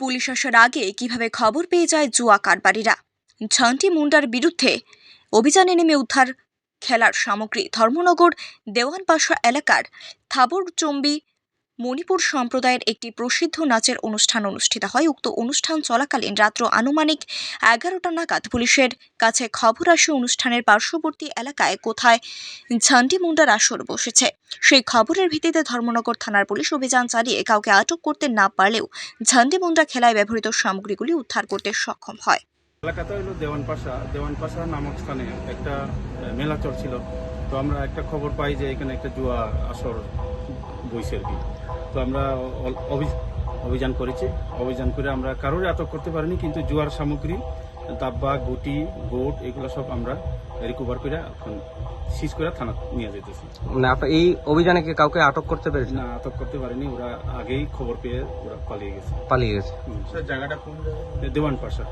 Police আসার আগে কীভাবে খবর পেয়ে যায় জুয়া কারবারিরা? ঝান্টি মুন্ডার বিরুদ্ধে অভিযানে নেমে উদ্ধার, খেলার সামগ্রী ধর্মনগর দেওয়ানপাশা এলাকার থাবর চম্বি মণিপুর সম্প্রদায়ের একটি প্রসিদ্ধ নাচের অনুষ্ঠান অনুষ্ঠিত হয়। উক্ত অনুষ্ঠান চলাকালীন রাত্র আনুমানিক এগারোটা নাগাদ পুলিশের কাছে খবর আসে অনুষ্ঠানের পার্শ্ববর্তী এলাকায় কোথায় ঝান্ডি মুন্ডার আসর বসেছে। সেই খবরের ভিত্তিতে ধর্মনগর থানার পুলিশ অভিযান চালিয়ে কাউকে আটক করতে না পারলেও ঝান্ডি মুন্ডা খেলায় ব্যবহৃত সামগ্রীগুলি উদ্ধার করতে সক্ষম হয়। এলাকাটা হলো দেওয়ানপাশা। দেওয়ানপাশা নামক স্থানে একটা মেলা চলছিল তো আমরা একটা খবর পাই যে এখানে একটা জুয়া আসর বইছে আর কি। তো আমরা অভিযান করেছি। অভিযান করে আমরা কারোরই আটক করতে পারিনি কিন্তু জুয়ার সামগ্রী দাব্বা গুটি বোট এগুলো সব আমরা রিকভার করে এখন সিজ করে থানা নিয়ে যেতেছি মানে আপনার এই অভিযানে কি কাউকে আটক করতে পেরেছেন? না আটক করতে পারিনি। ওরা আগেই খবর পেয়ে ওরা পালিয়ে গেছে। পালিয়ে গেছে। জায়গাটা কোন দেওয়ানপাশা